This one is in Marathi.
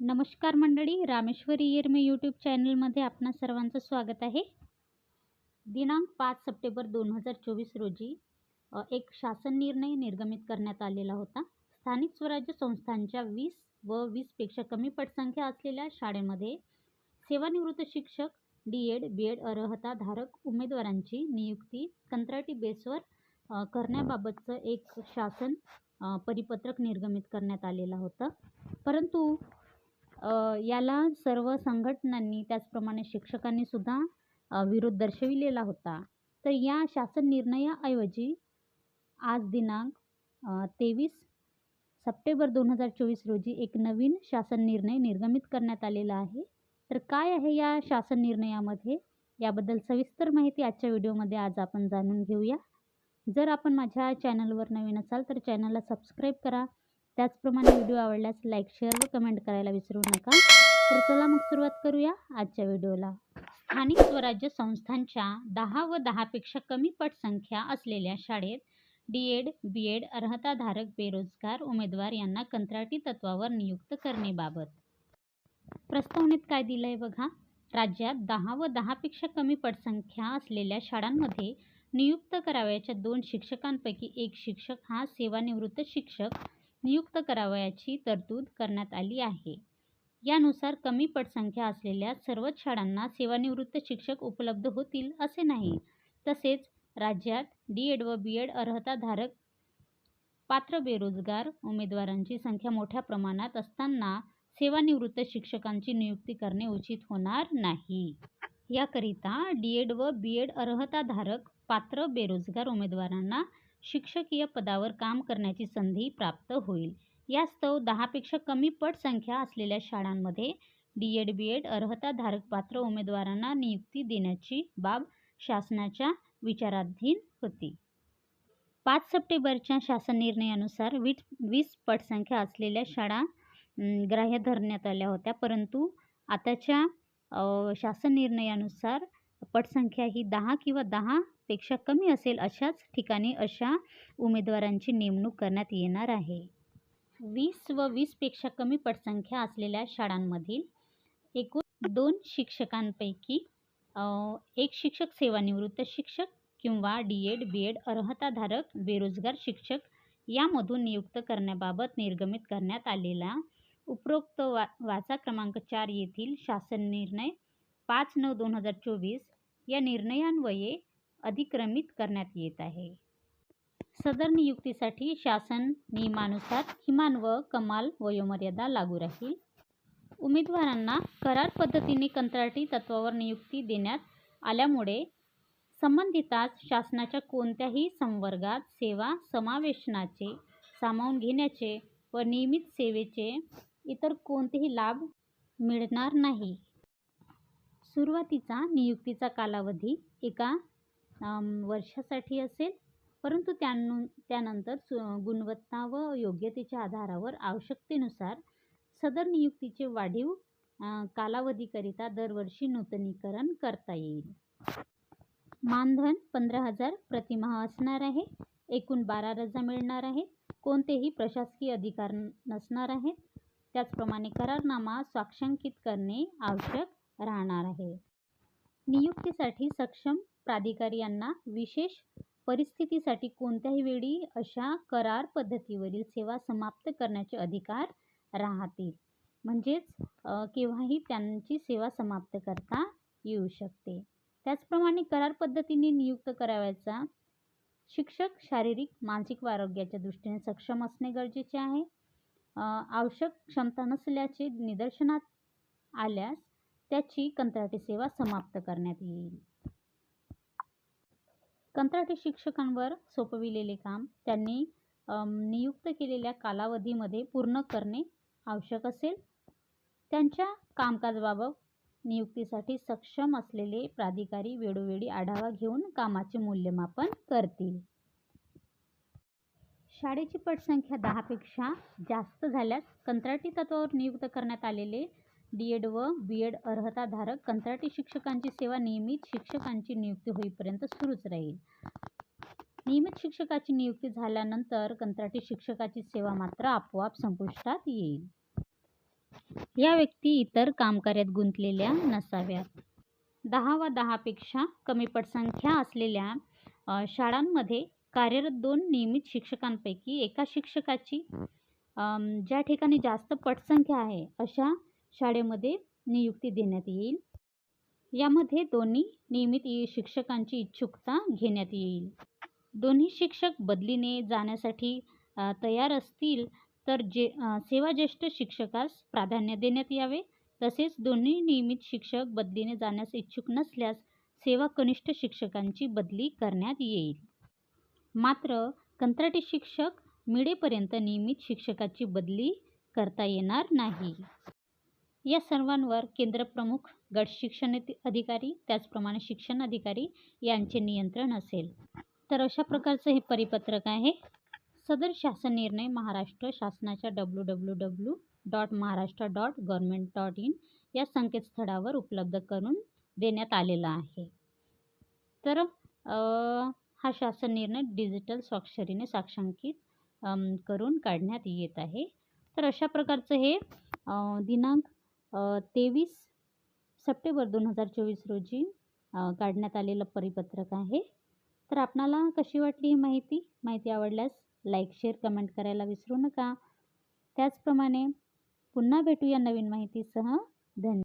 नमस्कार मंडळी रामेश्वरी येरमे यूट्यूब चॅनलमध्ये आपणा सर्वांचं स्वागत आहे. दिनांक पाच सप्टेंबर दोन हजार चोवीस रोजी एक शासन निर्णय निर्गमित करण्यात आलेला होता. स्थानिक स्वराज्य संस्थांच्या वीस व वीसपेक्षा कमी पटसंख्या असलेल्या शाळेमध्ये सेवानिवृत्त शिक्षक डी एड बी एड अर्हताधारक उमेदवारांची नियुक्ती कंत्राटी बेसवर करण्याबाबतचं एक शासन परिपत्रक निर्गमित करण्यात आलेलं होतं. परंतु याला सर्व संघटनांनी त्याचप्रमाणे शिक्षकांनी सुद्धा विरोध दर्शविलेला होता. तर या शासन निर्णयाऐवजी आज दिनांक तेवीस सप्टेंबर दोन हजार चोवीस रोजी एक नवीन शासन निर्णय निर्गमित करण्यात आलेला आहे. तर काय आहे या शासन निर्णयामध्ये? याबद्दल सविस्तर माहिती आजच्या व्हिडिओमध्ये आज आपण जाणून घेऊया. जर आपण माझ्या चॅनलवर नवीन असाल तर चॅनलला सबस्क्राईब करा. त्याचप्रमाणे व्हिडिओ आवडल्यास लाईक शेअर व कमेंट करायला विसरू नका. तर चला मग सुरुवात करूया आजच्या व्हिडिओला. स्थानिक स्वराज्य संस्थांच्या दहा व दहापेक्षा कमी पटसंख्या असलेल्या शाळेत डी एड बी एड अर्हताधारक बेरोजगार उमेदवार यांना कंत्राटी तत्वावर नियुक्त करणेबाबत प्रस्तावनेत काय दिलं आहे बघा. राज्यात दहा व दहापेक्षा कमी पटसंख्या असलेल्या शाळांमध्ये नियुक्त करावयाच्या दोन शिक्षकांपैकी एक शिक्षक हा सेवानिवृत्त शिक्षक नियुक्त करावयाची तरतूद करण्यात आली आहे. यानुसार कमी पटसंख्या असलेल्या सर्वच शाळांना सेवानिवृत्त शिक्षक उपलब्ध होतील असे नाही. तसेच राज्यात डी एड व बी एड अर्हताधारक पात्र बेरोजगार उमेदवारांची संख्या मोठ्या प्रमाणात असताना सेवानिवृत्त शिक्षकांची नियुक्ती करणे उचित होणार नाही. याकरिता डी एड व बी एड अर्हताधारक पात्र बेरोजगार उमेदवारांना शिक्षकीय पदावर काम करण्याची संधी प्राप्त होईल. यास्तव दहापेक्षा कमी पटसंख्या असलेल्या शाळांमध्ये डी एड बी एड अर्हताधारक पात्र उमेदवारांना नियुक्ती देण्याची बाब शासनाच्या विचाराधीन होती. पाच सप्टेंबरच्या शासन निर्णयानुसार वीस वीस पटसंख्या असलेल्या शाळा ग्राह्य धरण्यात आल्या होत्या. परंतु आताच्या शासन निर्णयानुसार पटसंख्या ही दहा किंवा दहा पेक्षा कमी असेल अशाच ठिकाणी अशा उमेदवारांची नेमणूक करण्यात येणार आहे. वीस व वीसपेक्षा कमी पटसंख्या असलेल्या शाळांमधील एकूण दोन शिक्षकांपैकी एक शिक्षक सेवानिवृत्त शिक्षक किंवा डी एड बी एड अर्हताधारक बेरोजगार शिक्षक यामधून नियुक्त करण्याबाबत निर्गमित करण्यात आलेला उपरोक्त वा वाचा क्रमांक चार येथील शासन निर्णय पाच नऊ दोन हजार चोवीस या निर्णयान्वये अधिक्रमित करण्यात येत आहे. सदर नियुक्तीसाठी शासन नियमानुसार किमान व कमाल वयोमर्यादा लागू राहील. उमेदवारांना करार पद्धतीने कंत्राटी तत्वावर नियुक्ती देण्यात आल्यामुळे संबंधितास शासनाच्या कोणत्याही संवर्गात सेवा समावेशनाचे सामावून घेण्याचे व नियमित सेवेचे इतर कोणतेही लाभ मिळणार नाही. सुरुवातीचा नियुक्तीचा कालावधी एका वर्षासाठी असेल. परंतु त्यानु त्यानंतर सु गुणवत्ता व योग्यतेच्या आधारावर आवश्यकतेनुसार सदर नियुक्तीचे वाढीव कालावधीकरिता दरवर्षी नूतनीकरण करता येईल. मानधन पंधरा हजार प्रतिमाह असणार आहे. एकूण बारा रजा मिळणार आहे. कोणतेही प्रशासकीय अधिकार नसणार आहेत. त्याचप्रमाणे करारनामा स्वाक्षांकित करणे आवश्यक राहणार आहे. नियुक्तीसाठी सक्षम प्राधिकारी यांना विशेष परिस्थितीसाठी कोणत्याही वेळी अशा करार पद्धतीवरील सेवा समाप्त करण्याचे अधिकार राहतील. म्हणजेच केव्हाही त्यांची सेवा समाप्त करता येऊ शकते. त्याचप्रमाणे करार पद्धतीने नियुक्त करावयाचा शिक्षक शारीरिक मानसिक व आरोग्याच्या दृष्टीने सक्षम असणे गरजेचे आहे. आवश्यक क्षमता नसल्याचे निदर्शनात आल्यास त्याची कंत्राटी सेवा समाप्त करण्यात येईल. कंत्राटी शिक्षकांवर सोपविलेले काम त्यांनी नियुक्त केलेल्या कालावधीमध्ये पूर्ण करणे आवश्यक असेल. त्यांच्या कामकाजाबाबत नियुक्तीसाठी सक्षम असलेले प्राधिकारी वेळोवेळी आढावा घेऊन कामाचे मूल्यमापन करतील. शाळेची पटसंख्या दहापेक्षा जास्त झाल्यास कंत्राटी तत्वावर नियुक्त करण्यात आलेले डी एड व बी एड अर्हताधारक कंत्राटी शिक्षकांची सेवा नियमित शिक्षकांची नियुक्ती होईपर्यंत सुरूच राहील. नियमित शिक्षकाची नियुक्ती झाल्यानंतर कंत्राटी शिक्षकाची सेवा मात्र आपोआप संपुष्टात येईल. या व्यक्ती इतर कामकार्यात गुंतलेल्या नसाव्यात. दहा व दहापेक्षा कमी पटसंख्या असलेल्या शाळांमध्ये कार्यरत दोन नियमित शिक्षकांपैकी एका शिक्षकाची ज्या ठिकाणी जास्त पटसंख्या आहे अशा शाळेमध्ये नियुक्ती देण्यात येईल. यामध्ये दोन्ही नियमित शिक्षकांची इच्छुकता घेण्यात येईल. दोन्ही शिक्षक बदलीने जाण्यासाठी तयार असतील तर जे सेवाज्येष्ठ शिक्षकास प्राधान्य देण्यात यावे. तसेच दोन्ही नियमित शिक्षक बदलीने जाण्यास इच्छुक नसल्यास सेवा कनिष्ठ शिक्षकांची बदली करण्यात येईल. मात्र कंत्राटी शिक्षक मिळेपर्यंत नियमित शिक्षकाची बदली करता येणार नाही. या सर्वांवर केंद्रप्रमुख गट शिक्षण अधिकारी त्याचप्रमाणे शिक्षण अधिकारी यांचे नियंत्रण असेल. तर अशा प्रकारचं हे परिपत्रक आहे. सदर शासन निर्णय महाराष्ट्र शासनाच्या W W W dot Maharashtra dot government dot in या संकेतस्थळावर उपलब्ध करून देण्यात आलेला आहे. तर हा शासन निर्णय डिजिटल स्वाक्षरीने साक्षांकित करून काढण्यात येत आहे. तर अशा प्रकारचं हे दिनांक तेवीस सप्टेंबर दोन हजार चोवीस रोजी काढण्यात आलेलं परिपत्रक आहे. तर आपणाला कशी वाटली ही माहिती? माहिती आवडल्यास लाईक शेअर कमेंट करायला विसरू नका. त्याचप्रमाणे पुन्हा भेटूया नवीन माहितीसह. धन्यवाद.